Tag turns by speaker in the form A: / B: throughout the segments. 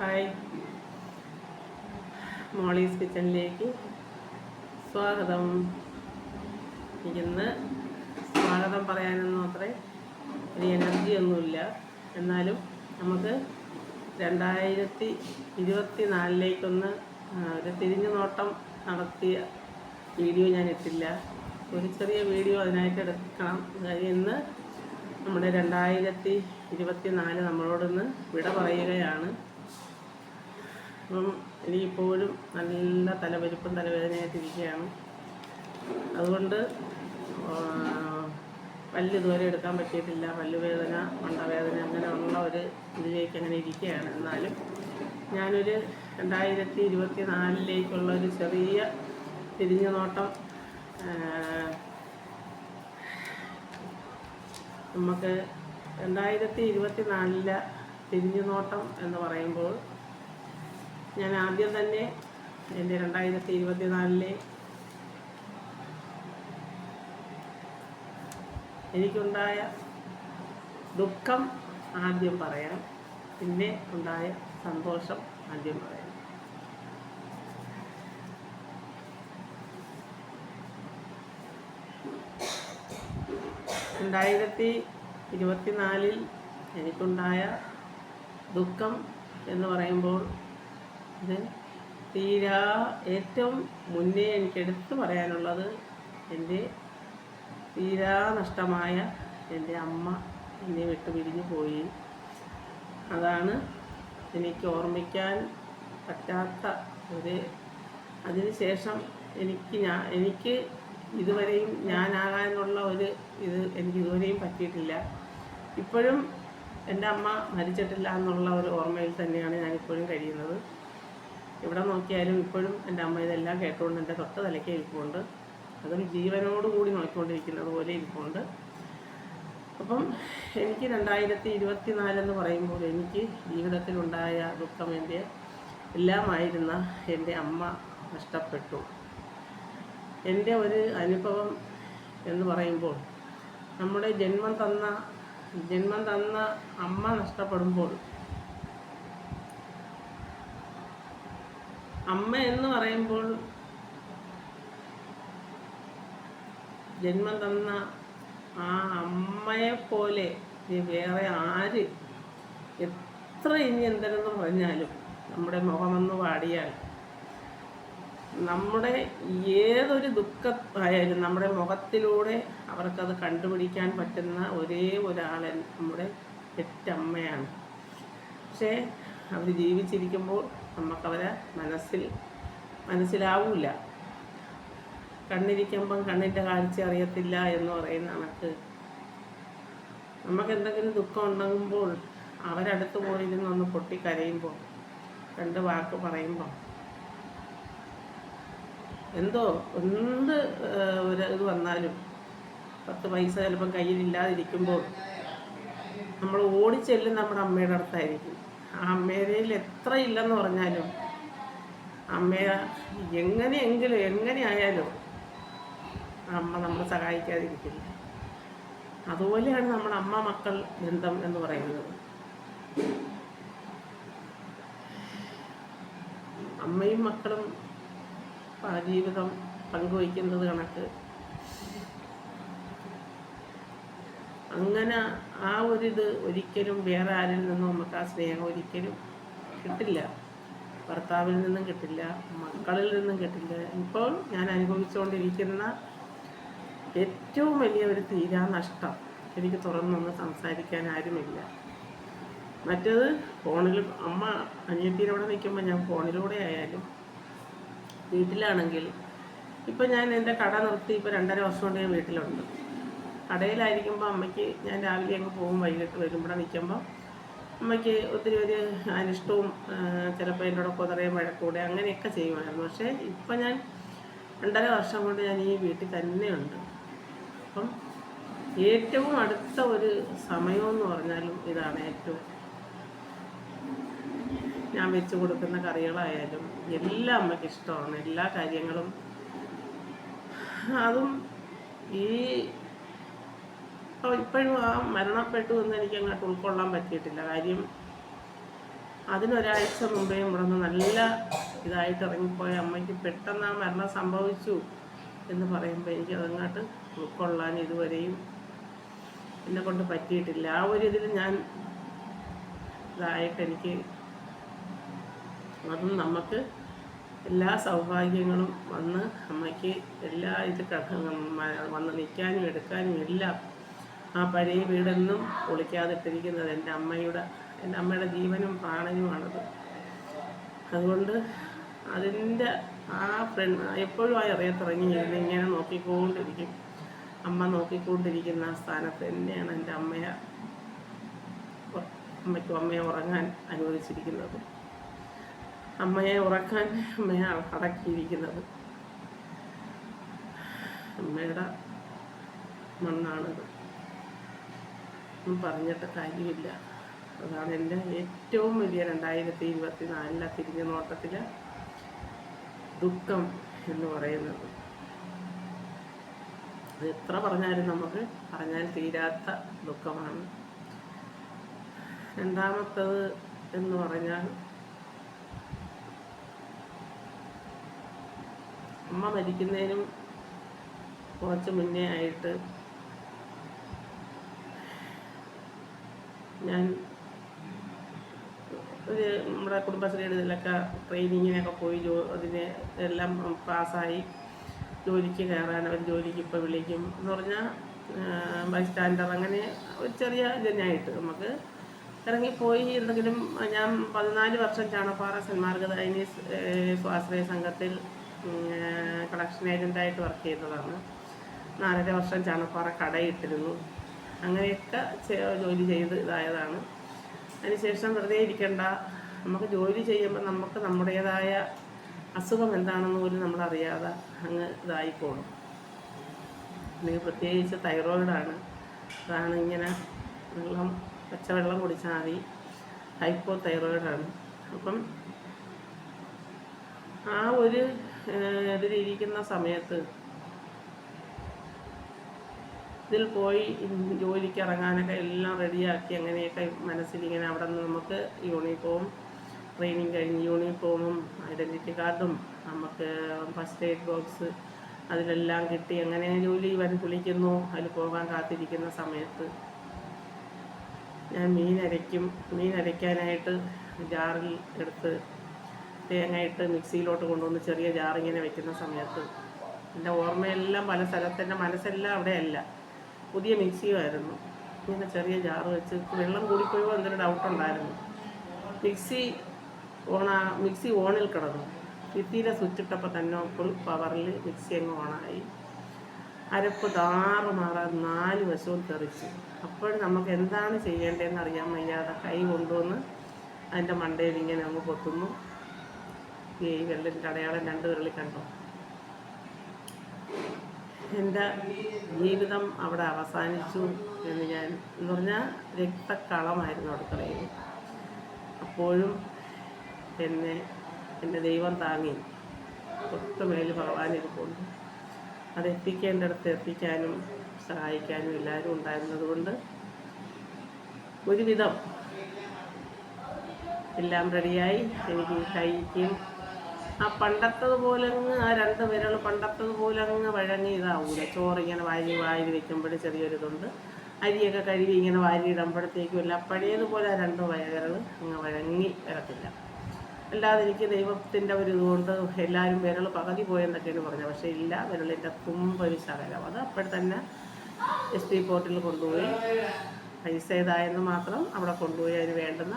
A: Hi. Molly's കിച്ചണിലേക്ക് സ്വാഗതം. ഇന്ന് സ്വാഗതം പറയാനൊന്നും അത്രേ ഒരു എനർജി ഒന്നുമില്ല. എന്നാലും നമുക്ക് രണ്ടായിരത്തി ഇരുപത്തി നാലിലേക്കൊന്ന് ഒരു തിരിഞ്ഞു നോട്ടം നടത്തിയ വീഡിയോ ഞാൻ ഇട്ടില്ല. ഒരു ചെറിയ വീഡിയോ അതിനായിട്ട് എടുക്കണം. ഇന്ന് നമ്മുടെ രണ്ടായിരത്തി ഇരുപത്തി നാല് നമ്മളോടൊന്ന് വിട പറയുകയാണ്. അപ്പം എനിക്കിപ്പോഴും നല്ല തലവരുപ്പും തലവേദനയായിട്ടിരിക്കുകയാണ് അതുകൊണ്ട് പല്ല് ഇതുവരെ എടുക്കാൻ പറ്റിയിട്ടില്ല. പല്ലുവേദന മണ്ടവേദന അങ്ങനെയുള്ള ഒരു ഇതിലേക്ക് അങ്ങനെ ഇരിക്കുകയാണ്. എന്നാലും ഞാനൊരു രണ്ടായിരത്തി ഇരുപത്തി നാലിലേക്കുള്ള ഒരു ചെറിയ തിരിഞ്ഞു നോട്ടം നമുക്ക് രണ്ടായിരത്തി ഇരുപത്തി നാലിലെ തിരിഞ്ഞു നോട്ടം എന്ന് പറയുമ്പോൾ ഞാൻ ആദ്യം തന്നെ എന്റെ രണ്ടായിരത്തി ഇരുപത്തി നാലിലെ എനിക്കുണ്ടായ ദുഃഖം ആദ്യം പറയാം. പിന്നെ ഉണ്ടായ സന്തോഷം ആദ്യം പറയാം. രണ്ടായിരത്തി ഇരുപത്തിനാലിൽ എനിക്കുണ്ടായ ദുഃഖം എന്ന് പറയുമ്പോൾ തീരാ ഏറ്റവും മുന്നേ എനിക്ക് എടുത്തു പറയാനുള്ളത് എന്റെ തീരാ നഷ്ടമായ എന്റെ അമ്മ എന്നെ വിട്ടുപിരിഞ്ഞു പോയി. അതാണ് എനിക്ക് ഓർമ്മിക്കാൻ പറ്റാത്ത ഒരു അതിനുശേഷം എനിക്ക് ഞാൻ എനിക്ക് ഇതുവരെയും ഞാനാകാനുള്ള ഒരു ഇത് എനിക്ക് ഇതുവരെയും പറ്റിയിട്ടില്ല. ഇപ്പോഴും എന്റെ അമ്മ മരിച്ചിട്ടില്ല എന്നുള്ള ഒരു ഓർമ്മയിൽ തന്നെയാണ് ഞാനിപ്പോഴും കഴിയുന്നത്. എവിടെ നോക്കിയാലും ഇപ്പോഴും എന്റെ അമ്മ ഇതെല്ലാം കേട്ടുകൊണ്ട് എന്റെ തൊട്ട് തലയ്ക്ക് ഇരിപ്പുണ്ട്. അതും ജീവനോട് കൂടി നോക്കിക്കൊണ്ടിരിക്കുന്നത് പോലെ ഇരിപ്പുണ്ട്. അപ്പം എനിക്ക് രണ്ടായിരത്തി ഇരുപത്തി നാലെന്ന് പറയുമ്പോൾ എനിക്ക് ജീവിതത്തിലുണ്ടായ ദുഃഖം എന്റെ എല്ലാമായിരുന്ന എന്റെ അമ്മ നഷ്ടപ്പെട്ടു. എന്റെ ഒരു അനുഭവം എന്ന് പറയുമ്പോൾ നമ്മുടെ ജന്മം തന്ന ജന്മം തന്ന അമ്മ നഷ്ടപ്പെടുമ്പോൾ അമ്മ എന്ന് പറയുമ്പോൾ ജന്മം തന്ന ആ അമ്മയെ പോലെ വേറെ ആര്? എത്ര ഇനി എന്തെന്ന് പറഞ്ഞാലും നമ്മുടെ മുഖമെന്ന് പാടിയാൽ നമ്മുടെ ഏതൊരു ദുഃഖമായാലും നമ്മുടെ മുഖത്തിലൂടെ അവർക്കത് കണ്ടുപിടിക്കാൻ പറ്റുന്ന ഒരേ ഒരാൾ നമ്മുടെ പെറ്റമ്മയാണ്. പക്ഷേ അവർ ജീവിച്ചിരിക്കുമ്പോൾ നമുക്കവരെ മനസ്സിൽ മനസ്സിലാവില്ല കണ്ണിരിക്കുമ്പം കണ്ണിന്റെ കാഴ്ച അറിയത്തില്ല എന്ന് പറയുന്ന കണക്ക്. നമുക്ക് എന്തെങ്കിലും ദുഃഖം ഉണ്ടാകുമ്പോൾ അവരടുത്ത് പോയിരുന്ന് ഒന്ന് പൊട്ടിക്കരയുമ്പോൾ രണ്ട് വാക്ക് പറയുമ്പോൾ. എന്തോ എന്ത് ഒരു ഇത് വന്നാലും പത്ത് പൈസ ചിലപ്പം കയ്യിലില്ലാതിരിക്കുമ്പോൾ നമ്മൾ ഓടിച്ചെല്ലും നമ്മുടെ അമ്മയുടെ അടുത്തായിരിക്കും. ആ അമ്മയുടെ എത്ര ഇല്ലെന്ന് പറഞ്ഞാലും അമ്മയെ എങ്ങനെയെങ്കിലും എങ്ങനെയായാലും അമ്മ നമ്മളെ സഹായിക്കാതിരിക്കില്ല. അതുപോലെയാണ് നമ്മുടെ അമ്മ മക്കൾ ബന്ധം എന്ന് പറയുന്നത്. അമ്മയും മക്കളും ജീവിതം പങ്കുവയ്ക്കുന്നത് കണക്ക് അങ്ങനെ ആ ഒരിത് ഒരിക്കലും വേറെ ആരിൽ നിന്നും നമുക്ക് ആ സ്നേഹം ഒരിക്കലും കിട്ടില്ല. ഭർത്താവിൽ നിന്നും കിട്ടില്ല മക്കളിൽ നിന്നും കിട്ടില്ല. ഇപ്പോൾ ഞാൻ അനുഭവിച്ചുകൊണ്ടിരിക്കുന്ന ഏറ്റവും വലിയ ഒരു തീരാ നഷ്ടം എനിക്ക് തുറന്നൊന്ന് സംസാരിക്കാൻ ആരുമില്ല. മറ്റേത് ഫോണിൽ അമ്മ അനിയത്തിയിലൂടെ നിൽക്കുമ്പോൾ ഞാൻ ഫോണിലൂടെ ആയാലും വീട്ടിലാണെങ്കിൽ ഇപ്പം ഞാൻ എന്റെ കട നിർത്തി ഇപ്പോൾ രണ്ടര വർഷം കൊണ്ട് ഞാൻ വീട്ടിലുണ്ട്. കടയിലായിരിക്കുമ്പോൾ അമ്മയ്ക്ക് ഞാൻ രാവിലെ അങ്ങ് പോകും വൈകിട്ട് വരും. ഇവിടെ നിൽക്കുമ്പോൾ അമ്മയ്ക്ക് ഒത്തിരി ഒരു അനിഷ്ടവും ചിലപ്പോൾ എന്റെ കൂടെ കുതറയും വഴക്കൂടെ അങ്ങനെയൊക്കെ ചെയ്യുമായിരുന്നു. പക്ഷേ ഇപ്പം ഞാൻ രണ്ടര വർഷം കൊണ്ട് ഞാൻ ഈ വീട്ടിൽ തന്നെയുണ്ട്. അപ്പം ഏറ്റവും അടുത്ത ഒരു സമയമെന്ന് പറഞ്ഞാലും ഇതാണ് ഏറ്റവും ഞാൻ വെച്ച് കൊടുക്കുന്ന കറികളായാലും എല്ലാം അമ്മയ്ക്ക് ഇഷ്ടമാണ്. എല്ലാ കാര്യങ്ങളും. അതും ഈ അപ്പോൾ ഇപ്പോഴും ആ മരണപ്പെട്ടു എന്ന് എനിക്ക് അങ്ങോട്ട് ഉൾക്കൊള്ളാൻ പറ്റിയിട്ടില്ല. കാര്യം അതിനൊരാഴ്ച മുമ്പേ ഇവിടെ നിന്ന് നല്ല ഇതായിട്ട് ഇറങ്ങിപ്പോയ അമ്മയ്ക്ക് പെട്ടെന്ന് ആ മരണം സംഭവിച്ചു എന്ന് പറയുമ്പോൾ എനിക്ക് അതങ്ങോട്ട് ഉൾക്കൊള്ളാൻ ഇതുവരെയും എന്നെ കൊണ്ട് പറ്റിയിട്ടില്ല. ആ ഒരു ഇതിൽ ഞാൻ ഇതായിട്ട് എനിക്ക് അതും നമുക്ക് എല്ലാ സൗഭാഗ്യങ്ങളും വന്ന് അമ്മയ്ക്ക് എല്ലാ ഇത് വന്ന് നിൽക്കാനും എടുക്കാനും എല്ലാം ആ പഴയ വീടെന്നും പൊളിക്കാതിട്ടിരിക്കുന്നത് എന്റെ അമ്മയുടെ എന്റെ അമ്മയുടെ ജീവനും പ്രാണനുമാണത്. അതുകൊണ്ട് അതിന്റെ ആ ഫ്രണ്ട് എപ്പോഴും ആ ഇറയത്തിറങ്ങി ഇരുന്ന് ഇങ്ങനെ നോക്കിക്കൊണ്ടിരിക്കും. അമ്മ നോക്കിക്കൊണ്ടിരിക്കുന്ന ആ സ്ഥാനത്ത് തന്നെയാണ് എന്റെ അമ്മയെ അമ്മയ്ക്കും അമ്മയെ ഉറങ്ങാൻ അനുവദിച്ചിരിക്കുന്നത്. അമ്മയെ ഉറക്കാൻ അമ്മയെ അടക്കിയിരിക്കുന്നത്. അമ്മയുടെ മണ്ണാണിത്. പറഞ്ഞിട്ട് കാര്യമില്ല. അതാണ് എന്റെ ഏറ്റവും വലിയ രണ്ടായിരത്തി ഇരുപത്തി നാലിലെ തിരിഞ്ഞ നോട്ടത്തിലെ ദുഃഖം എന്ന് പറയുന്നത്. എത്ര പറഞ്ഞാലും നമുക്ക് പറഞ്ഞാൽ തീരാത്ത ദുഃഖമാണ്. രണ്ടാമത്തത് എന്ന് പറഞ്ഞാൽ അമ്മ മരിക്കുന്നതിനും കുറച്ച് മുന്നേ ആയിട്ട് ഞാൻ ഒരു നമ്മുടെ കുടുംബശ്രീയുടെ ഇതിലൊക്കെ ട്രെയിനിങ്ങിനൊക്കെ പോയി ജോ അതിന് എല്ലാം പാസ്സായി ജോലിക്ക് കയറാൻ അവർ ജോലിക്ക് ഇപ്പോൾ വിളിക്കും എന്ന് പറഞ്ഞാൽ ബൈ സ്റ്റാൻഡർ അങ്ങനെ ഒരു ചെറിയ ഇതിനായിട്ട് നമുക്ക് ഇറങ്ങിപ്പോയി. എന്തെങ്കിലും ഞാൻ പതിനാല് വർഷം ചാണപ്പാറ സന്മാർഗദായിനി സ്വാശ്രയ സംഘത്തിൽ കളക്ഷൻ ഏജന്റായിട്ട് വർക്ക് ചെയ്തതാണ്. നാലര വർഷം ചാണപ്പാറ കടയിട്ടിരുന്നു. അങ്ങനെയൊക്കെ ജോലി ചെയ്ത് ഇതായതാണ്. അതിനുശേഷം വെറുതെ ഇരിക്കണ്ട. നമുക്ക് ജോലി ചെയ്യുമ്പോൾ നമുക്ക് നമ്മുടേതായ അസുഖം എന്താണെന്ന് പോലും നമ്മളറിയാതെ അങ്ങ് ഇതായിപ്പോളും എനിക്ക് പ്രത്യേകിച്ച് തൈറോയിഡാണ്. അതാണ് ഇങ്ങനെ വെള്ളം പച്ചവെള്ളം കുടിച്ചാൽ മതി. ഹൈപ്പോ തൈറോയിഡാണ്. അപ്പം ആ ഒരു ഇതിലിരിക്കുന്ന സമയത്ത് ഇതിൽ പോയി ജോലിക്ക് ഇറങ്ങാനൊക്കെ എല്ലാം റെഡിയാക്കി അങ്ങനെയൊക്കെ മനസ്സിലിങ്ങനെ അവിടെ നിന്ന് നമുക്ക് യൂണിഫോം ട്രെയിനിങ് കഴിഞ്ഞ് യൂണിഫോമും ഐഡന്റിറ്റി കാർഡും നമുക്ക് ഫസ്റ്റ് എയ്ഡ് ബോക്സ് അതിലെല്ലാം കിട്ടി. അങ്ങനെ ജോലി വൻ കുളിക്കുന്നു അതിൽ പോകാൻ കാത്തിരിക്കുന്ന സമയത്ത് ഞാൻ മീൻ അരയ്ക്കും. മീൻ ജാറിൽ എടുത്ത് തേങ്ങയിട്ട് മിക്സിയിലോട്ട് കൊണ്ടുവന്ന് ചെറിയ ജാറിങ്ങനെ വെക്കുന്ന സമയത്ത് എന്റെ ഓർമ്മയെല്ലാം പല സ്ഥലത്ത് എന്റെ മനസ്സെല്ലാം അവിടെയല്ല. പുതിയ മിക്സിയുമായിരുന്നു. ഇങ്ങനെ ചെറിയ ജാറ് വെച്ച് വെള്ളം കൂടിപ്പോയോ എന്തൊരു ഡൗട്ടുണ്ടായിരുന്നു മിക്സി ഓണാ മിക്സി ഓണിൽ കിടന്നു. ഭിത്തിയിലെ സ്വിച്ച് ഇട്ടപ്പോൾ തന്നെ ഫുൾ പവറിൽ മിക്സി അങ്ങ് ഓണായി. അരപ്പ് താറ് മാറാൻ നാല് വശവും തെറിച്ചു. അപ്പോൾ നമുക്ക് എന്താണ് ചെയ്യേണ്ടതെന്ന് അറിയാൻ വയ്യാതെ കൈ കൊണ്ടുവന്ന് അതിന്റെ മണ്ടയിൽ ഇങ്ങനെ അങ്ങ് പൊത്തുന്നു. ഈ വെള്ളത്തിന്റെ അടയാളം രണ്ട് വിരളി കണ്ടു. എന്റെ ജീവിതം അവിടെ അവസാനിച്ചു എന്ന് ഞാൻ എന്ന് പറഞ്ഞാൽ രക്തക്കളമായിരുന്നു അടുക്കളയിൽ അപ്പോഴും എന്നെ എന്റെ ദൈവം താങ്ങി. ഒട്ടുമേൽ ഭഗവാൻ ഇരിപ്പുണ്ട്. അത് എത്തിക്കേണ്ടടുത്ത് എത്തിക്കാനും സഹായിക്കാനും എല്ലാവരും ഉണ്ടായിരുന്നതുകൊണ്ട് ഒരുവിധം എല്ലാം റെഡിയായി എനിക്ക് കൈക്കും ആ പണ്ടത്തതുപോലെ അങ്ങ് ആ രണ്ട് വിരൽ പണ്ടത്തതുപോലെ അങ്ങ് വഴങ്ങി ഇതാവൂല. ചോറ് ഇങ്ങനെ വാരി വാരി വെക്കുമ്പോൾ ചെറിയൊരിതുണ്ട്. അരിയൊക്കെ കഴുകി ഇങ്ങനെ വാരി ഇടുമ്പോഴത്തേക്കും എല്ലാം പഴയതുപോലെ ആ രണ്ട് വിരൽ അങ്ങ് വഴങ്ങി വരത്തില്ല. അല്ലാതെ എനിക്ക് ദൈവത്തിന്റെ ഒരു ഇതുകൊണ്ട് എല്ലാവരും വിരൽ പകുതി പോയെന്നൊക്കെയാണ് പറഞ്ഞത്. പക്ഷേ ഇല്ല വിരലിന്റെ തുമ്പൊരു ശകലം. അത് അപ്പോഴത്തന്നെ എസ് പി പോർട്ടിൽ കൊണ്ടുപോയി പൈസ ഇതായെന്ന് മാത്രം അവിടെ കൊണ്ടുപോയി അതിന് വേണ്ടുന്ന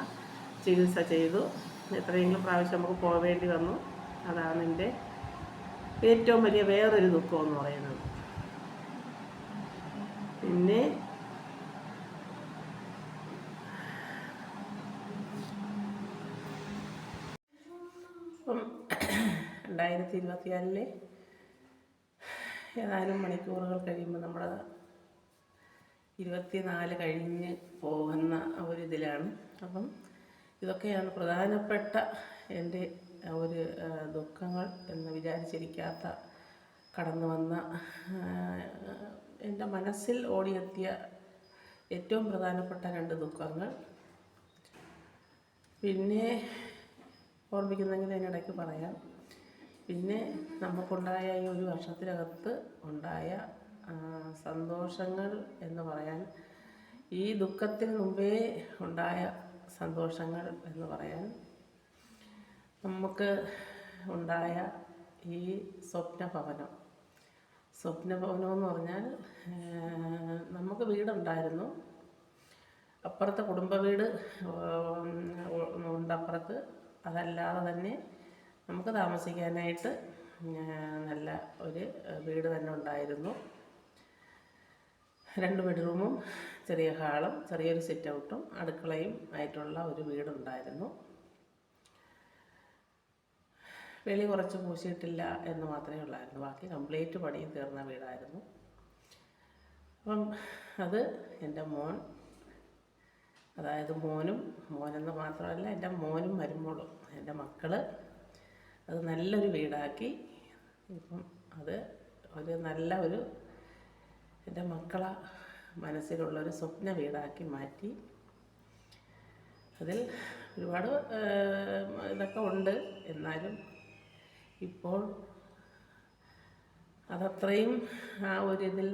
A: ചികിത്സ ചെയ്തു. എത്രയെങ്കിലും പ്രാവശ്യം നമുക്ക് പോവേണ്ടി വന്നു. അതാണ് എന്റെ ഏറ്റവും വലിയ വേറൊരു ദുഃഖം എന്ന് പറയുന്നത്. പിന്നെ രണ്ടായിരത്തി ഇരുപത്തിനാലിലെ ഏതാനും മണിക്കൂറുകൾ കഴിയുമ്പോൾ നമ്മുടെ ഇരുപത്തിനാല് കഴിഞ്ഞ് പോകുന്ന ഒരിതിലാണ് അപ്പം ഇതൊക്കെയാണ് പ്രധാനപ്പെട്ട എന്റെ ഒരു ദുഃഖങ്ങൾ എന്ന് വിചാരിച്ചിരിക്കാത്ത കടന്നു വന്ന എന്റെ മനസ്സിൽ ഓടിയെത്തിയ ഏറ്റവും പ്രധാനപ്പെട്ട രണ്ട് ദുഃഖങ്ങൾ. പിന്നെ ഓർമ്മിക്കുന്നെങ്കിൽ അതിനിടയ്ക്ക് പറയാം. പിന്നെ നമുക്കുണ്ടായ ഈ ഒരു വർഷത്തിനകത്ത് ഉണ്ടായ സന്തോഷങ്ങൾ എന്ന് പറയാൻ ഈ ദുഃഖത്തിന് മുമ്പേ ഉണ്ടായ സന്തോഷങ്ങൾ എന്ന് പറയാൻ നമുക്ക് ഉണ്ടായ ഈ സ്വപ്നഭവനം. സ്വപ്നഭവനം എന്ന് പറഞ്ഞാൽ നമുക്ക് വീടുണ്ടായിരുന്നു. അപ്പുറത്തെ കുടുംബ വീട് ഉണ്ട് അപ്പുറത്ത്. അതല്ലാതെ തന്നെ നമുക്ക് താമസിക്കാനായിട്ട് നല്ല ഒരു വീട് തന്നെ ഉണ്ടായിരുന്നു. രണ്ട് ബെഡ്റൂമും ചെറിയ ഹാളും ചെറിയൊരു സിറ്റ് ഔട്ടും അടുക്കളയും ആയിട്ടുള്ള ഒരു വീടുണ്ടായിരുന്നു. വെളി കുറച്ച് പൂശിയിട്ടില്ല എന്ന് മാത്രമേ ഉള്ളായിരുന്നു. ബാക്കി കംപ്ലീറ്റ് പണിയും തീർന്ന വീടായിരുന്നു. അപ്പം അത് എന്റെ മോൻ അതായത് മോനും മോനെന്ന് മാത്രമല്ല എന്റെ മോനും മരുമോളും എന്റെ മക്കൾ അത് നല്ലൊരു വീടാക്കി. ഇപ്പം അത് ഒരു നല്ല ഒരു എന്റെ മക്കളെ മനസ്സിലുള്ളൊരു സ്വപ്ന വീടാക്കി മാറ്റി. അതിൽ ഒരുപാട് ഇതൊക്കെ ഉണ്ട്. എന്നാലും ഇപ്പോൾ അതത്രയും ആ ഒരു ഇതിൽ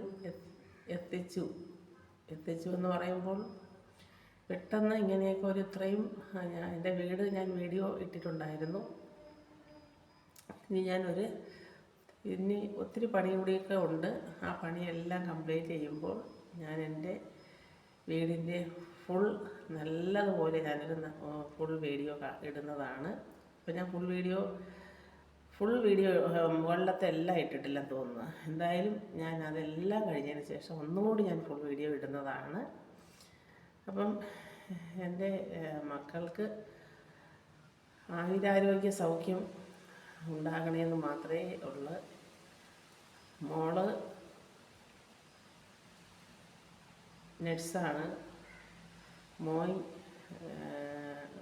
A: എത്തിച്ചു. എത്തിച്ചു എന്ന് പറയുമ്പോൾ പെട്ടെന്ന് ഇങ്ങനെയൊക്കെ ഒരു ഇത്രയും ഞാൻ എന്റെ വീട് ഞാൻ വീഡിയോ ഇട്ടിട്ടുണ്ടായിരുന്നു. ഇനി ഞാനൊരു ഇനി ഒത്തിരി പണി കൂടിയൊക്കെ ഉണ്ട്. ആ പണിയെല്ലാം കംപ്ലീറ്റ് ചെയ്യുമ്പോൾ ഞാൻ എന്റെ വീടിന്റെ ഫുൾ നല്ലതുപോലെ ഞാനൊരു ഫുൾ വീഡിയോ ഇടുന്നതാണ്. അപ്പോൾ ഞാൻ ഫുൾ വീഡിയോ ഫുൾ വീഡിയോ മുകളിലത്തെ എല്ലാം ഇട്ടിട്ടില്ലെന്ന് തോന്നുന്നു. എന്തായാലും ഞാൻ അതെല്ലാം കഴിഞ്ഞതിന് ശേഷം ഒന്നുകൂടി ഞാൻ ഫുൾ വീഡിയോ ഇടുന്നതാണ്. അപ്പം എന്റെ മക്കൾക്ക് ആയുരാരോഗ്യ സൗഖ്യം ഉണ്ടാകണമെന്ന് മാത്രമേ ഉള്ളൂ. മോൾ നഴ്സാണ്. മോൻ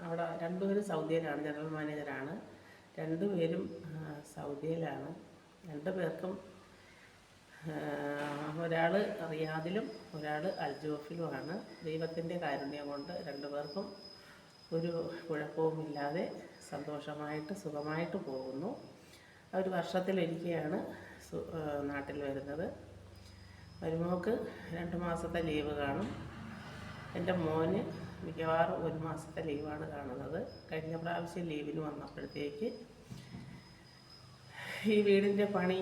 A: അവിടെ രണ്ടുപേരും സൗദിയിലാണ് ജനറൽ മാനേജറാണ്. രണ്ടുപേരും സൗദിയിലാണ്. രണ്ടു പേർക്കും ഒരാൾ റിയാദിലും ഒരാൾ അൽജോഫിലുമാണ്. ദൈവത്തിന്റെ കാരുണ്യം കൊണ്ട് രണ്ടുപേർക്കും ഒരു കുഴപ്പവുമില്ലാതെ സന്തോഷമായിട്ട് സുഖമായിട്ട് പോകുന്നു. അവർ വർഷത്തിലൊരിക്കെയാണ് നാട്ടിൽ വരുന്നത്. മരുമോക്ക് രണ്ട് മാസത്തെ ലീവ് കാണും. എന്റെ മോന് മിക്കവാറും ഒരു മാസത്തെ ലീവാണ് കാണുന്നത്. കഴിഞ്ഞ പ്രാവശ്യം ലീവിന് വന്നപ്പോഴത്തേക്ക് ഈ വീടിന്റെ പണി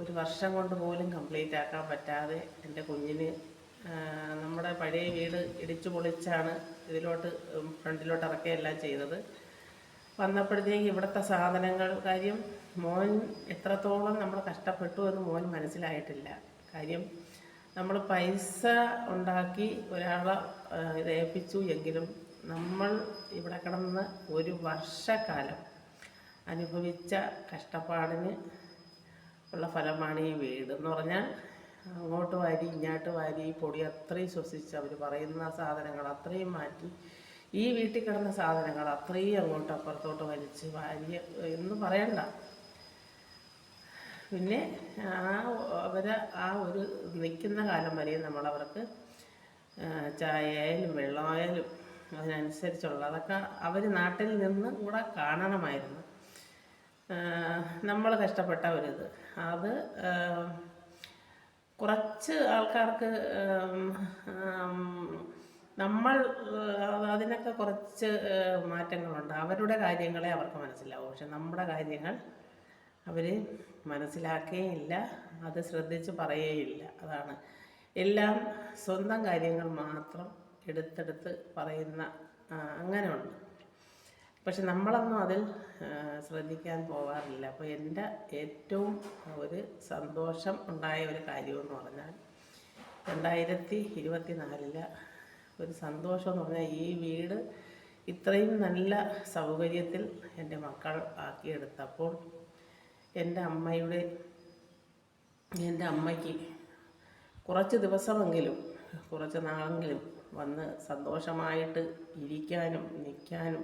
A: ഒരു വർഷം കൊണ്ട് പോലും കംപ്ലീറ്റ് ആക്കാൻ പറ്റാതെ എന്റെ കുഞ്ഞിന് നമ്മുടെ പഴയ വീട് ഇടിച്ചു പൊളിച്ചാണ് ഇതിലോട്ട് ഫ്രണ്ടിലോട്ട് ഇറക്കുകയെല്ലാം ചെയ്തത്. വന്നപ്പോഴത്തേക്ക് ഇവിടുത്തെ സാധനങ്ങൾ കാര്യം മോൻ എത്രത്തോളം നമ്മൾ കഷ്ടപ്പെട്ടു എന്ന് മോൻ മനസ്സിലായിട്ടില്ല. കാര്യം നമ്മൾ പൈസ ഉണ്ടാക്കി ഒരാളെ ഏൽപ്പിച്ചു എങ്കിലും നമ്മൾ ഇവിടെ കിടന്ന് ഒരു വർഷക്കാലം അനുഭവിച്ച കഷ്ടപ്പാടിന് ഉള്ള ഫലമാണ് ഈ വീട് എന്ന് പറഞ്ഞാൽ അങ്ങോട്ട് വാരി ഇങ്ങോട്ട് വാരി പൊടി അത്രയും ശ്വസിച്ച് അവർ പറയുന്ന സാധനങ്ങൾ അത്രയും മാറ്റി ഈ വീട്ടിൽ കിടന്ന സാധനങ്ങൾ അത്രയും അങ്ങോട്ട് അപ്പുറത്തോട്ട് വലിച്ച് വാരി എന്ന് പറയണ്ട. പിന്നെ ആ അവർ ആ ഒരു നിൽക്കുന്ന കാലം വരെയും നമ്മളവർക്ക് ചായയായാലും വെള്ളമായാലും അതിനനുസരിച്ചുള്ള അതൊക്കെ അവർ നാട്ടിൽ നിന്ന് കൂടെ കാണണമായിരുന്നു. നമ്മൾ കഷ്ടപ്പെട്ട ഒരിത്. അത് കുറച്ച് ആൾക്കാർക്ക് നമ്മൾ അതിനൊക്കെ കുറച്ച് മാറ്റങ്ങളുണ്ട്. അവരുടെ കാര്യങ്ങളെ അവർക്ക് മനസ്സിലാവും. പക്ഷെ നമ്മുടെ കാര്യങ്ങൾ അവർ മനസ്സിലാക്കുകയില്ല അത് ശ്രദ്ധിച്ച് ഇല്ല അതാണ് എല്ലാം സ്വന്തം കാര്യങ്ങൾ മാത്രം എടുത്തെടുത്ത് പറയുന്ന അങ്ങനെയുണ്ട്. പക്ഷെ നമ്മളൊന്നും അതിൽ ശ്രദ്ധിക്കാൻ പോകാറില്ല അപ്പോൾ എന്റെ ഏറ്റവും ഒരു സന്തോഷം ഉണ്ടായ ഒരു കാര്യമെന്ന് പറഞ്ഞാൽ രണ്ടായിരത്തി ഇരുപത്തി നാലിൽ ഒരു സന്തോഷം എന്ന് പറഞ്ഞാൽ ഈ വീട് ഇത്രയും നല്ല സൗകര്യത്തിൽ എന്റെ മക്കൾ ആക്കിയെടുത്തപ്പോൾ എന്റെ അമ്മയുടെ എന്റെ അമ്മയ്ക്ക് കുറച്ച് ദിവസമെങ്കിലും കുറച്ച് നാളെങ്കിലും വന്ന് സന്തോഷമായിട്ട് ഇരിക്കാനും നിൽക്കാനും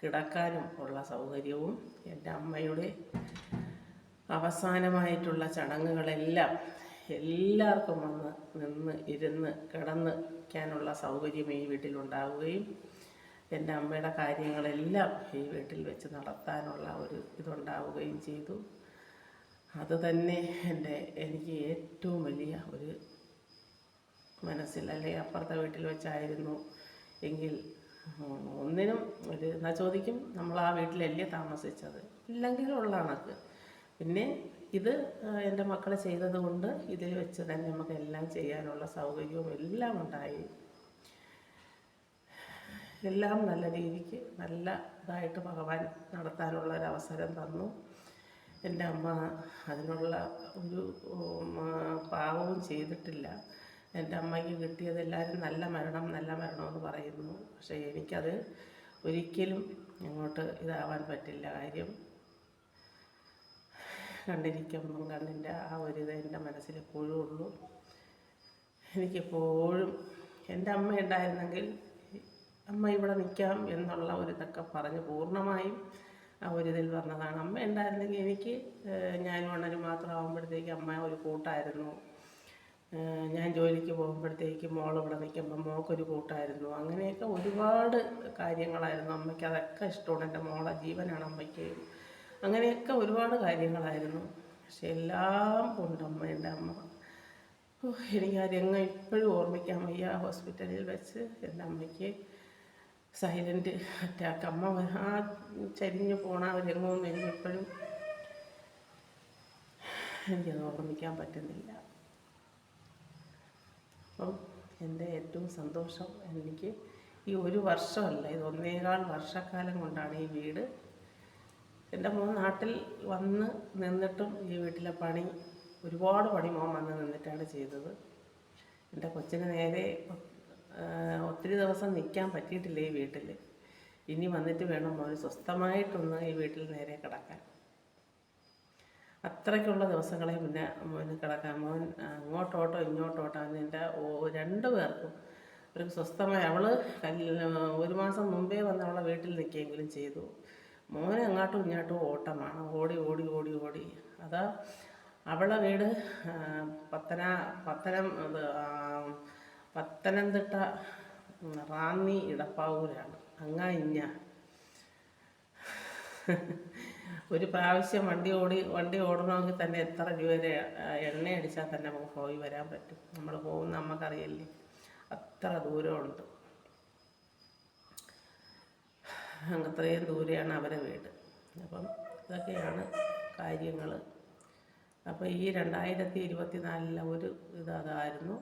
A: കിടക്കാനും ഉള്ള സൗകര്യവും എന്റെ അമ്മയുടെ അവസാനമായിട്ടുള്ള ചടങ്ങുകളെല്ലാം എല്ലാവർക്കും വന്ന് നിന്ന് ഇരുന്ന് കിടന്ന് നിൽക്കാനുള്ള സൗകര്യം ഈ വീട്ടിലുണ്ടാവുകയും എന്റെ അമ്മയുടെ കാര്യങ്ങളെല്ലാം ഈ വീട്ടിൽ വെച്ച് നടത്താനുള്ള ഒരു ഇതുണ്ടാവുകയും ചെയ്തു. അത് തന്നെ എന്റെ എനിക്ക് ഏറ്റവും വലിയ ഒരു മനസ്സിൽ അല്ലെങ്കിൽ അപ്പുറത്തെ വീട്ടിൽ വെച്ചായിരുന്നു എങ്കിൽ ഒന്നിനും ഒരു എന്നാ ചോദിക്കും നമ്മൾ ആ വീട്ടിലല്ലേ താമസിച്ചത്. ഇല്ലെങ്കിലും ഉള്ള കണക്ക്. പിന്നെ ഇത് എന്റെ മക്കൾ ചെയ്തത് കൊണ്ട് ഇതിൽ വെച്ച് തന്നെ നമുക്ക് എല്ലാം ചെയ്യാനുള്ള സൗകര്യവും എല്ലാം ഉണ്ടായി. എല്ലാം നല്ല രീതിക്ക് നല്ല ഇതായിട്ട് ഭഗവാൻ നടത്താനുള്ള ഒരു അവസരം തന്നു. എന്റെ അമ്മ അതിനുള്ള ഒരു പാവവും ചെയ്തിട്ടില്ല. എന്റെ അമ്മയ്ക്ക് കിട്ടിയത് എല്ലാവരും നല്ല മരണം നല്ല മരണം എന്ന് പറയുന്നു. പക്ഷേ എനിക്കത് ഒരിക്കലും ഇങ്ങോട്ട് ഇതാവാൻ പറ്റില്ല. കാര്യം കണ്ടിരിക്കുമ്പം കണ്ണിന്റെ ആ ഒരു എന്റെ മനസ്സിൽ എപ്പോഴും ഉള്ളൂ. എനിക്കെപ്പോഴും എന്റെ അമ്മ ഉണ്ടായിരുന്നെങ്കിൽ അമ്മ ഇവിടെ നിൽക്കാം എന്നുള്ള ഒരു ഇതൊക്കെ പറഞ്ഞ് പൂർണമായും ആ ഒരു പറഞ്ഞതാണ്. അമ്മ ഉണ്ടായിരുന്നെങ്കിൽ എനിക്ക് ഞാൻ ഉണരും മാത്രമാകുമ്പോഴത്തേക്ക് അമ്മ ഒരു കൂട്ടായിരുന്നു. ഞാൻ ജോലിക്ക് പോകുമ്പോഴത്തേക്ക് മോൾ ഇവിടെ നിൽക്കുമ്പോൾ മോൾക്കൊരു കൂട്ടായിരുന്നു. അങ്ങനെയൊക്കെ ഒരുപാട് കാര്യങ്ങളായിരുന്നു അമ്മയ്ക്ക്. അതൊക്കെ ഇഷ്ടമാണ്. എന്റെ മോളെ ജീവനാണ് അമ്മയ്ക്ക്. അങ്ങനെയൊക്കെ ഒരുപാട് കാര്യങ്ങളായിരുന്നു. പക്ഷെ എല്ലാം കൊണ്ട് അമ്മ എന്റെ അമ്മ. എനിക്ക് ആ രംഗം ഇപ്പോഴും ഓർമ്മിക്കാൻ വയ്യ. ഹോസ്പിറ്റലിൽ വെച്ച് എന്റെ അമ്മയ്ക്ക് സൈലന്റ് അറ്റാക്ക്. അമ്മ ആ ചരിഞ്ഞു പോണ ആ രംഗമൊന്നും എനിക്കിപ്പോഴും എനിക്കത് ഓർമ്മിക്കാൻ പറ്റുന്നില്ല. അപ്പം എന്റെ ഏറ്റവും സന്തോഷം എനിക്ക് ഈ ഒരു വർഷമല്ല ഇത് ഒന്നേകാൾ വർഷക്കാലം കൊണ്ടാണ് ഈ വീട്. എന്റെ മോൻ നാട്ടിൽ വന്ന് നിന്നിട്ടും ഈ വീട്ടിലെ പണി ഒരുപാട് പണി മോൻ വന്ന് നിന്നിട്ടാണ് ചെയ്തത്. എന്റെ കൊച്ചിന് നേരെ ഒത്തിരി ദിവസം നിൽക്കാൻ പറ്റിയിട്ടില്ല ഈ വീട്ടിൽ. ഇനി വന്നിട്ട് വേണം മോന് സ്വസ്ഥമായിട്ടൊന്ന് ഈ വീട്ടിൽ നേരെ കിടക്കാൻ. അത്രയ്ക്കുള്ള ദിവസങ്ങളെ പിന്നെ മോന് കിടക്കാൻ മോൻ അങ്ങോട്ടോട്ടോ ഇങ്ങോട്ടോട്ടോ അതിന്റെ രണ്ട് പേർക്കും. ഒരു സ്വസ്ഥമായി അവൾ ഒരു മാസം മുമ്പേ വന്ന് അവളെ വീട്ടിൽ നിൽക്കുകയെങ്കിലും ചെയ്തു. മോന് അങ്ങോട്ടും ഇങ്ങോട്ടും ഓട്ടമാണ്. ഓടി ഓടി ഓടി ഓടി. അതാ അവളെ വീട് പത്തന പത്തനം ഇത് പത്തനംതിട്ട റാന്നി ഇടപ്പാവൂരാണ്. അങ്ങ ഇഞ്ഞ ഒരു പ്രാവശ്യം വണ്ടി ഓടി വണ്ടി ഓടണമെങ്കിൽ തന്നെ എത്ര രൂപയുടെ എണ്ണ അടിച്ചാൽ തന്നെ നമുക്ക് പോയി വരാൻ പറ്റും. നമ്മൾ പോകുന്ന നമുക്കറിയില്ലേ അത്ര ദൂരമുണ്ട്. അത്രയും ദൂരെയാണ് അവരെ വീട്. അപ്പം ഇതൊക്കെയാണ് കാര്യങ്ങൾ അപ്പോൾ ഈ രണ്ടായിരത്തി ഇരുപത്തി നാലിലെ ഒരു ഇത് അതായിരുന്നു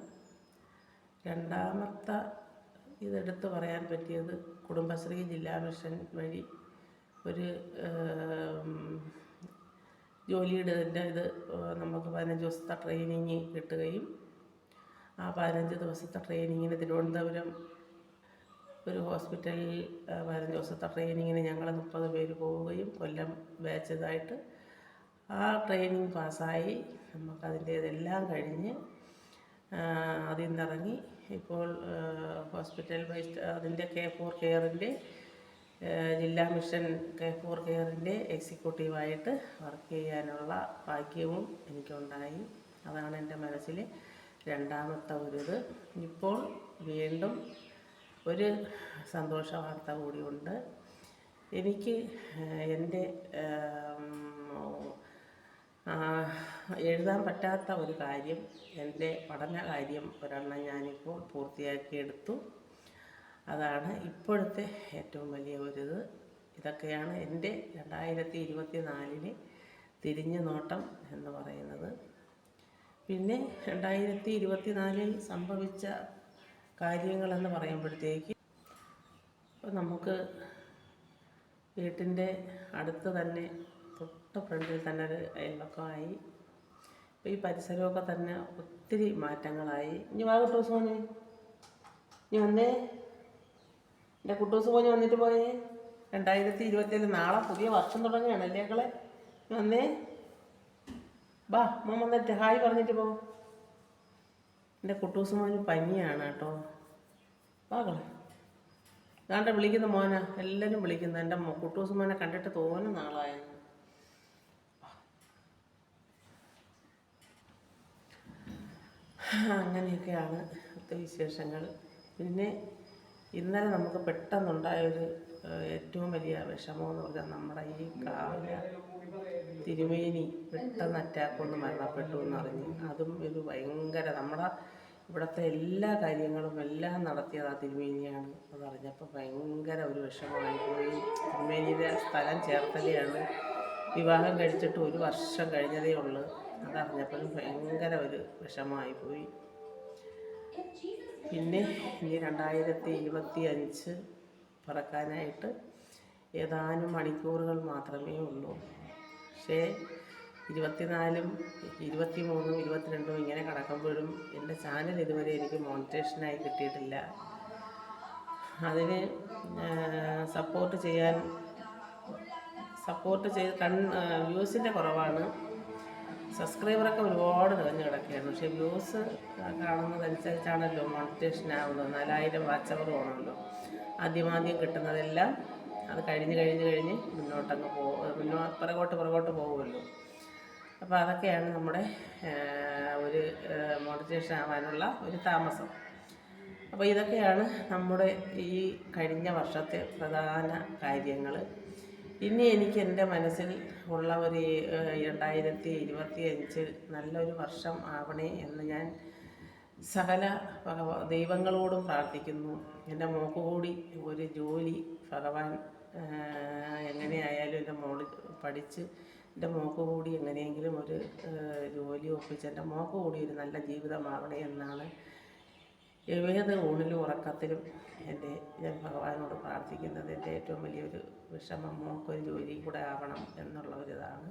A: രണ്ടാമത്തെ ഇതെടുത്ത് പറയാൻ പറ്റിയത് കുടുംബശ്രീ ജില്ലാ മിഷൻ വഴി ഒരു ഏം, ജോലിയുടെ ഇതിന്റെ ഇത് നമുക്ക് പതിനഞ്ച് ദിവസത്തെ ട്രെയിനിങ് കിട്ടുകയും ആ പതിനഞ്ച് ദിവസത്തെ ട്രെയിനിങ്ങിന് തിരുവനന്തപുരം ഒരു ഹോസ്പിറ്റലിൽ പതിനഞ്ച് ദിവസത്തെ ട്രെയിനിങ്ങിന് ഞങ്ങൾ മുപ്പത് പേര് പോവുകയും കൊല്ലം ബാച്ചതായിട്ട് ആ ട്രെയിനിങ് പാസ്സായി. നമുക്കതിന്റേതെല്ലാം കഴിഞ്ഞ് അതിൽ നിന്നിറങ്ങി ഇപ്പോൾ ഹോസ്പിറ്റൽ വൈസ് അതിന്റെ കെ ഫോർ കെയറിന്റെ ജില്ലാ മിഷൻ ഫോർ കെയറിന്റെ എക്സിക്യൂട്ടീവായിട്ട് വർക്ക് ചെയ്യാനുള്ള ഭാഗ്യവും എനിക്കുണ്ടായി. അതാണ് എന്റെ മനസ്സിൽ രണ്ടാമത്തെ ഒരു ഇത് ഇപ്പോൾ വീണ്ടും ഒരു സന്തോഷ വാർത്ത കൂടിയുണ്ട്. എനിക്ക് എന്റെ എഴുതാൻ പറ്റാത്ത ഒരു കാര്യം എന്റെ പഠന കാര്യം ഒരെണ്ണം ഞാനിപ്പോൾ പൂർത്തിയാക്കിയെടുത്തു. അതാണ് ഇപ്പോഴത്തെ ഏറ്റവും വലിയ ഒരു ഇത് ഇതൊക്കെയാണ് എന്റെ രണ്ടായിരത്തി ഇരുപത്തി നാലിന് തിരിഞ്ഞു നോട്ടം എന്ന് പറയുന്നത്. പിന്നെ രണ്ടായിരത്തി ഇരുപത്തി നാലിൽ സംഭവിച്ച കാര്യങ്ങളെന്ന് പറയുമ്പോഴത്തേക്ക് നമുക്ക് വീട്ടിന്റെ അടുത്ത് തന്നെ തൊട്ട് ഫ്രണ്ടിൽ തന്നെ ഒരു അയൽവക്കമായി. ഈ പരിസരമൊക്കെ തന്നെ ഒത്തിരി മാറ്റങ്ങളായി. ഇനി വാ കുട്ടൂസ് മോനെ ഇനി വന്നേ. എന്റെ കുട്ടൂസ് പോയി വന്നിട്ട് പോയേ. രണ്ടായിരത്തി ഇരുപത്തിയേഴ് നാളെ പുതിയ വർഷം തുടങ്ങുകയാണല്ലേ മക്കളെ? ഇനി വന്നേ. ബാ മോൻ വന്നിട്ട് ഹായ് പറഞ്ഞിട്ട് പോ. എന്റെ കുട്ടൂസ് മോന് പനിയാണ് കേട്ടോ. വാകളെ ഇതാണ്ട് വിളിക്കുന്ന മോന. എല്ലാവരും വിളിക്കുന്നു. എന്റെ കുട്ടൂസ് മോനെ കണ്ടിട്ട് തോന്നുന്ന നാളായെന്ന് അങ്ങനെയൊക്കെയാണ് ഇവിടുത്തെ വിശേഷങ്ങൾ. പിന്നെ ഇന്നലെ നമുക്ക് പെട്ടെന്നുണ്ടായൊരു ഏറ്റവും വലിയ വിഷമം എന്ന് പറഞ്ഞാൽ നമ്മുടെ ഈ കാവ്യ തിരുമേനി പെട്ടെന്ന് അറ്റാക്ക് കൊണ്ട് മരണപ്പെട്ടു എന്നറിഞ്ഞ്. അതും ഒരു ഭയങ്കര നമ്മുടെ ഇവിടുത്തെ എല്ലാ കാര്യങ്ങളും എല്ലാം നടത്തിയത് ആ തിരുമേനിയാണ് അതറിഞ്ഞപ്പോൾ ഭയങ്കര ഒരു വിഷമമായി പോയി തിരുമേനിയുടെ സ്ഥലം ചേർത്തലയാണ്. വിവാഹം കഴിച്ചിട്ട് ഒരു വർഷം കഴിഞ്ഞതേ ഉള്ളൂ. അതറിഞ്ഞപ്പോഴും ഭയങ്കര ഒരു വിഷമമായി പോയി. പിന്നെ ഇനി രണ്ടായിരത്തി ഇരുപത്തി അഞ്ച് പറക്കാനായിട്ട് ഏതാനും മണിക്കൂറുകൾ മാത്രമേ ഉള്ളൂ. പക്ഷേ ഇരുപത്തിനാലും ഇരുപത്തി മൂന്നും ഇരുപത്തിരണ്ടും ഇങ്ങനെ കടക്കുമ്പോഴും എന്റെ ചാനൽ ഇതുവരെ എനിക്ക് മോണിറ്റേഷനായി കിട്ടിയിട്ടില്ല. അതിന് സപ്പോർട്ട് ചെയ്യാൻ സപ്പോർട്ട് ചെയ്ത് കൺ വ്യൂസിന്റെ കുറവാണ്. സബ്സ്ക്രൈബറൊക്കെ ഒരുപാട് നിറഞ്ഞു കിടക്കുകയാണ് പക്ഷേ വ്യൂസ് കാണുന്നതനുസരിച്ചാണല്ലോ മോണിറ്റേഷൻ ആവുന്നത്. നാലായിരം വാച്ച് അവർ വേണമല്ലോ ആദ്യമാദ്യം കിട്ടുന്നതെല്ലാം അത് കഴിഞ്ഞ് കഴിഞ്ഞ് കഴിഞ്ഞ് മുന്നോട്ടങ്ങ് പോകും മുന്നോ പിറകോട്ട് പിറകോട്ട് പോകുമല്ലോ. അപ്പോൾ അതൊക്കെയാണ് നമ്മുടെ ഒരു മോണിറ്റേഷൻ ആവാനുള്ള ഒരു താമസം. അപ്പോൾ ഇതൊക്കെയാണ് നമ്മുടെ ഈ കഴിഞ്ഞ വർഷത്തെ പ്രധാന കാര്യങ്ങൾ ഇനി എനിക്ക് എന്റെ മനസ്സിൽ ഉള്ള ഒരു രണ്ടായിരത്തി ഇരുപത്തി അഞ്ച് നല്ലൊരു വർഷം ആവണേ എന്ന് ഞാൻ സകല ദൈവങ്ങളോടും പ്രാർത്ഥിക്കുന്നു. എന്റെ മോക്ക് കൂടി ഒരു ജോലി ഭഗവാൻ എങ്ങനെയായാലും എന്റെ മോൾ പഠിച്ച് എന്റെ മോക്ക് കൂടി എങ്ങനെയെങ്കിലും ഒരു ജോലി ഒപ്പിച്ച് എന്റെ മോക്ക് കൂടി ഒരു നല്ല ജീവിതമാവണേ എന്നാണ് ഏത് ഊണിലും ഉറക്കത്തിലും എന്റെ ഞാൻ ഭഗവാനോട് പ്രാർത്ഥിക്കുന്നത് എന്റെ ഏറ്റവും വലിയൊരു വിഷമം മോക്കൊരു ജോലി കൂടെ ആവണം എന്നുള്ള ഒരിതാണ്.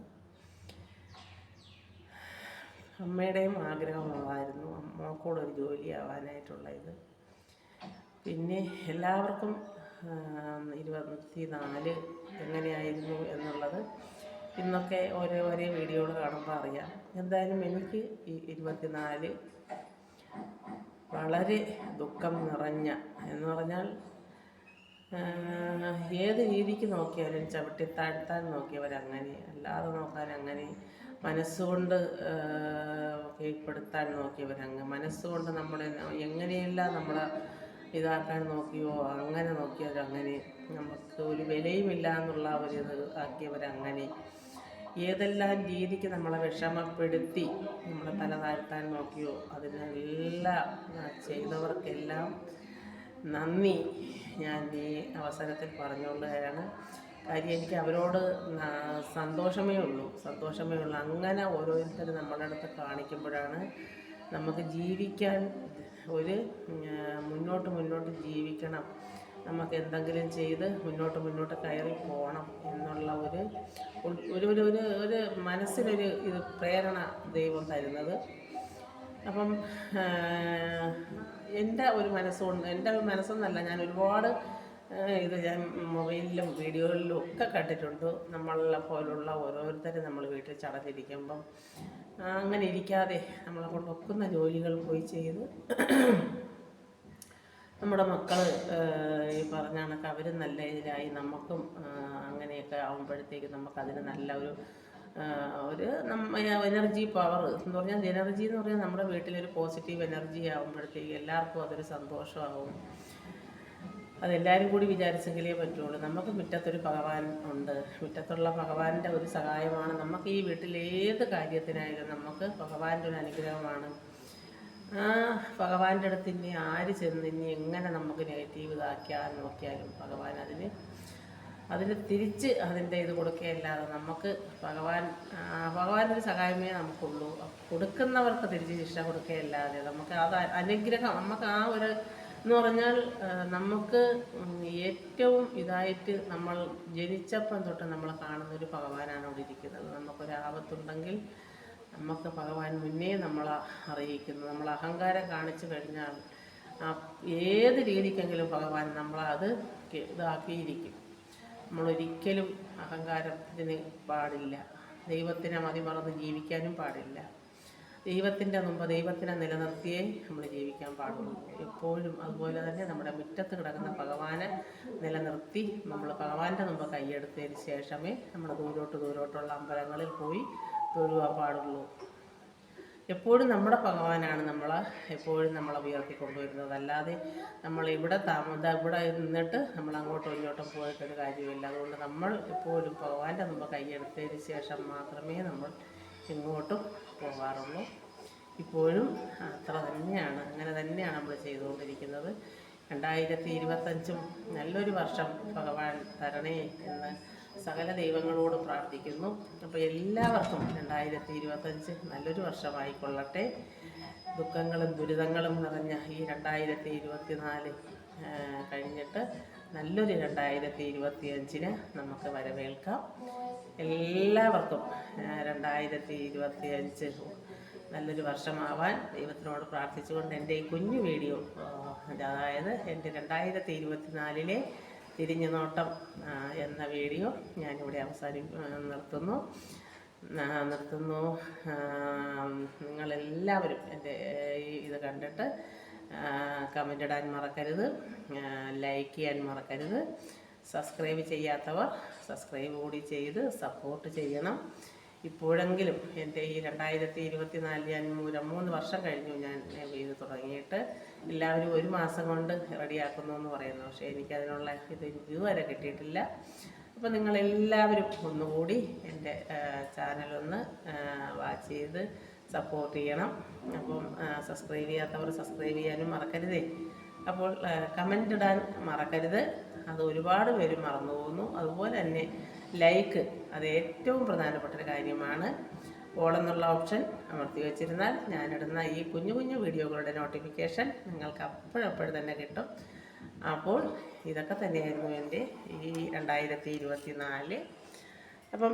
A: അമ്മയുടെയും ആഗ്രഹമുള്ളതായിരുന്നു. മോക്കോടൊരു ഒരു ജോലി ആവാനായിട്ടുള്ള ഇത്. പിന്നെ എല്ലാവർക്കും ഇരുപത്തി നാല് എങ്ങനെയായിരുന്നു എന്നുള്ളത് ഇന്നൊക്കെ ഓരോ ഓരോ വീഡിയോകൾ കാണുമ്പോൾ അറിയാം. എന്തായാലും എനിക്ക് ഈ ഇരുപത്തിനാല് വളരെ ദുഃഖം നിറഞ്ഞ എന്ന് പറഞ്ഞാൽ ഏത് രീതിക്ക് നോക്കിയാലും ചവിട്ടി താഴ്ത്താൻ നോക്കിയവരങ്ങനെ അല്ലാതെ നോക്കാൻ അങ്ങനെ മനസ്സുകൊണ്ട് കീഴ്പ്പെടുത്താൻ നോക്കിയവരങ്ങ് മനസ്സുകൊണ്ട് നമ്മളെ എങ്ങനെയെല്ലാം നമ്മളെ ഇതാക്കാൻ നോക്കിയോ അങ്ങനെ നോക്കിയവരങ്ങനെ നമുക്ക് ഒരു വിലയുമില്ല എന്നുള്ള ഒരു ഇത് ആക്കിയവരങ്ങനെ. ഏതെല്ലാം രീതിക്ക് നമ്മളെ വിഷമപ്പെടുത്തി നമ്മളെ തല താഴ്ത്താൻ നോക്കിയോ അതിനെല്ലാം ചെയ്തവർക്കെല്ലാം നന്ദി. ഞാൻ ഈ അവസരത്തിൽ പറഞ്ഞുകൊള്ളുകയാണ്. കാര്യം എനിക്ക് അവരോട് സന്തോഷമേ ഉള്ളൂ. സന്തോഷമേ ഉള്ളൂ. അങ്ങനെ ഓരോരുത്തരും നമ്മുടെ അടുത്ത് കാണിക്കുമ്പോഴാണ് നമുക്ക് ജീവിക്കാൻ ഒരു മുന്നോട്ട് മുന്നോട്ട് ജീവിക്കണം. നമുക്ക് എന്തെങ്കിലും ചെയ്ത് മുന്നോട്ട് മുന്നോട്ട് കയറി പോകണം എന്നുള്ള ഒരു ഒരു ഒരു ഒരു ഒരു മനസ്സിനൊരു ഇത് പ്രേരണ ദൈവം തരുന്നത്. അപ്പം എന്റെ ഒരു മനസ്സുകൊണ്ട് എന്റെ ഒരു മനസ്സെന്നല്ല ഞാൻ ഒരുപാട് ഇത് ഞാൻ മൊബൈലിലും വീഡിയോകളിലും ഒക്കെ കണ്ടിട്ടുണ്ട്. നമ്മളെ പോലുള്ള ഓരോരുത്തരും നമ്മൾ വീട്ടിൽ ചടഞ്ഞിരിക്കുമ്പം അങ്ങനെ ഇരിക്കാതെ നമ്മളെ കൊണ്ട് ഒക്കുന്ന ജോലികൾ പോയി ചെയ്ത് നമ്മുടെ മക്കൾ ഈ പറഞ്ഞ കണക്ക് അവർ നല്ല ഇതിലായി നമുക്കും അങ്ങനെയൊക്കെ ആകുമ്പോഴത്തേക്ക് നമുക്കതിന് നല്ല ഒരു ഒരു എനർജി പവർ എന്ന് പറഞ്ഞാൽ എനർജി എന്ന് പറഞ്ഞാൽ നമ്മുടെ വീട്ടിലൊരു പോസിറ്റീവ് എനർജി ആകുമ്പോഴത്തേക്ക് എല്ലാവർക്കും അതൊരു സന്തോഷമാവും അതെല്ലാവരും കൂടി വിചാരിച്ചെങ്കിലേ പറ്റുള്ളൂ. നമുക്ക് മുറ്റത്തൊരു ഭഗവാൻ ഉണ്ട്. മുറ്റത്തുള്ള ഭഗവാന്റെ ഒരു സഹായമാണ്. നമുക്ക് ഈ വീട്ടിൽ ഏത് കാര്യത്തിനായാലും നമുക്ക് ഭഗവാന്റെ ഒരു അനുഗ്രഹമാണ്. ആ ഭഗവാന്റെ അടുത്ത് ഇനി ആര് ചെന്ന് ഇനി എങ്ങനെ നമുക്ക് നെഗറ്റീവ് ഇതാക്കിയാൽ നോക്കിയാലും ഭഗവാൻ അതിന് അതിന് തിരിച്ച് അതിന്റെ ഇത് കൊടുക്കുകയല്ലാതെ നമുക്ക് ഭഗവാൻ ഒരു സഹായമേ നമുക്കുള്ളൂ. കൊടുക്കുന്നവർക്ക് തിരിച്ച് ശിക്ഷ കൊടുക്കുകയല്ലാതെ നമുക്ക് അത് അനുഗ്രഹം നമുക്ക് ആ ഒരു എന്ന് പറഞ്ഞാൽ നമുക്ക് ഏറ്റവും ഇതായിട്ട് നമ്മൾ ജനിച്ചപ്പം തൊട്ട് നമ്മൾ കാണുന്ന ഒരു ഭഗവാനാണ് അവിടെ ഇരിക്കുന്നത്. നമുക്കൊരു ആപത്തുണ്ടെങ്കിൽ നമുക്ക് ഭഗവാൻ മുന്നേ നമ്മൾ അറിയിക്കുന്നു. നമ്മൾ അഹങ്കാരം കാണിച്ചു കഴിഞ്ഞാൽ ഏത് രീതിക്കെങ്കിലും ഭഗവാൻ നമ്മളത് ഇതാക്കിയിരിക്കും. നമ്മളൊരിക്കലും അഹങ്കാരത്തിന് പാടില്ല. ദൈവത്തിനെ മതിമറന്ന് ജീവിക്കാനും പാടില്ല. ദൈവത്തിന്റെ മുമ്പ് ദൈവത്തിനെ നിലനിർത്തിയേ നമ്മൾ ജീവിക്കാൻ പാടുള്ളൂ. എപ്പോഴും അതുപോലെ തന്നെ നമ്മുടെ മുറ്റത്ത് കിടക്കുന്ന ഭഗവാനെ നിലനിർത്തി നമ്മൾ ഭഗവാന്റെ മുമ്പ് കൈയെടുത്തതിന് ശേഷമേ നമ്മൾ ദൂരോട്ട് ദൂരോട്ടുള്ള അമ്പലങ്ങളിൽ പോയി തൊഴുവാൻ പാടുള്ളൂ. എപ്പോഴും നമ്മുടെ ഭഗവാനാണ് നമ്മൾ എപ്പോഴും നമ്മളെ ഉയർത്തി കൊണ്ടുവരുന്നത് അല്ലാതെ നമ്മൾ ഇവിടെ താമസ ഇവിടെ നിന്നിട്ട് നമ്മൾ അങ്ങോട്ടും ഇങ്ങോട്ടും പോയിട്ടൊരു കാര്യമില്ല അതുകൊണ്ട് നമ്മൾ എപ്പോഴും ഭഗവാന്റെ മുമ്പ് കൈയെടുത്തതിന് ശേഷം മാത്രമേ നമ്മൾ ഇങ്ങോട്ടും പോകാറുള്ളൂ ഇപ്പോഴും അത്ര തന്നെയാണ്. അങ്ങനെ തന്നെയാണ് നമ്മൾ ചെയ്തുകൊണ്ടിരിക്കുന്നത്. രണ്ടായിരത്തി ഇരുപത്തഞ്ചും നല്ലൊരു വർഷം ഭഗവാൻ തരണേ എന്ന് സകല ദൈവങ്ങളോടും പ്രാർത്ഥിക്കുന്നു. അപ്പോൾ എല്ലാവർക്കും രണ്ടായിരത്തി ഇരുപത്തഞ്ച് നല്ലൊരു വർഷമായിക്കൊള്ളട്ടെ. ദുഃഖങ്ങളും ദുരിതങ്ങളും നിറഞ്ഞ ഈ രണ്ടായിരത്തി ഇരുപത്തി നാല് കഴിഞ്ഞിട്ട് നല്ലൊരു രണ്ടായിരത്തി ഇരുപത്തി അഞ്ചിന് നമുക്ക് വരവേൽക്കാം. എല്ലാവർക്കും രണ്ടായിരത്തി ഇരുപത്തി അഞ്ച് നല്ലൊരു വർഷമാവാൻ ദൈവത്തിനോട് പ്രാർത്ഥിച്ചുകൊണ്ട് എന്റെ ഈ കുഞ്ഞു വീഡിയോ അതായത് എന്റെ രണ്ടായിരത്തി ഇരുപത്തിനാലിലെ തിരിഞ്ഞു നോട്ടം എന്ന വീഡിയോ ഞാനിവിടെ അവസാനി നിർത്തുന്നു. നിർത്തുന്നു. നിങ്ങളെല്ലാവരും എന്റെ ഇത് കണ്ടിട്ട് കമന്റ് ഇടാൻ മറക്കരുത്. ലൈക്ക് ചെയ്യാൻ മറക്കരുത്. സബ്സ്ക്രൈബ് ചെയ്യാത്തവർ സബ്സ്ക്രൈബ് കൂടി ചെയ്ത് സപ്പോർട്ട് ചെയ്യണം. ഇപ്പോഴെങ്കിലും എന്റെ ഈ രണ്ടായിരത്തി ഇരുപത്തി നാല് ഞാൻ മൂന്ന് വർഷം കഴിഞ്ഞു ഞാൻ ഇത് തുടങ്ങിയിട്ട് എല്ലാവരും ഒരു മാസം കൊണ്ട് റെഡിയാക്കുന്നു എന്ന് പറയുന്നു. പക്ഷേ എനിക്കതിനുള്ള ഇത് ഇതുവരെ കിട്ടിയിട്ടില്ല. അപ്പോൾ നിങ്ങളെല്ലാവരും ഒന്നുകൂടി എന്റെ ചാനലൊന്ന് വാച്ച് ചെയ്ത് സപ്പോർട്ട് ചെയ്യണം. അപ്പം സബ്സ്ക്രൈബ് ചെയ്യാത്തവർ സബ്സ്ക്രൈബ് ചെയ്യാനും മറക്കരുതേ. അപ്പോൾ കമന്റ് ഇടാൻ മറക്കരുത്. അത് ഒരുപാട് പേര് മറന്നു പോകുന്നു. അതുപോലെ തന്നെ ലൈക്ക് അത് ഏറ്റവും പ്രധാനപ്പെട്ട ഒരു കാര്യമാണ്. ഓൾ എന്നുള്ള ഓപ്ഷൻ അമർത്തി വെച്ചിരുന്നാൽ ഞാനിടുന്ന ഈ കുഞ്ഞു കുഞ്ഞു വീഡിയോകളുടെ നോട്ടിഫിക്കേഷൻ നിങ്ങൾക്ക് അപ്പോഴപ്പോഴും തന്നെ കിട്ടും. അപ്പോൾ ഇതൊക്കെ തന്നെയായിരുന്നു എന്റെ ഈ രണ്ടായിരത്തി ഇരുപത്തി നാല് അപ്പം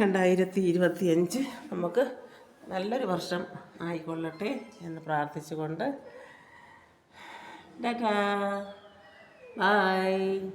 A: രണ്ടായിരത്തി ഇരുപത്തി അഞ്ച് നമുക്ക് നല്ലൊരു വർഷം ആയിക്കൊള്ളട്ടെ എന്ന് പ്രാർത്ഥിച്ചുകൊണ്ട്. ടാറ്റാ. ബായ്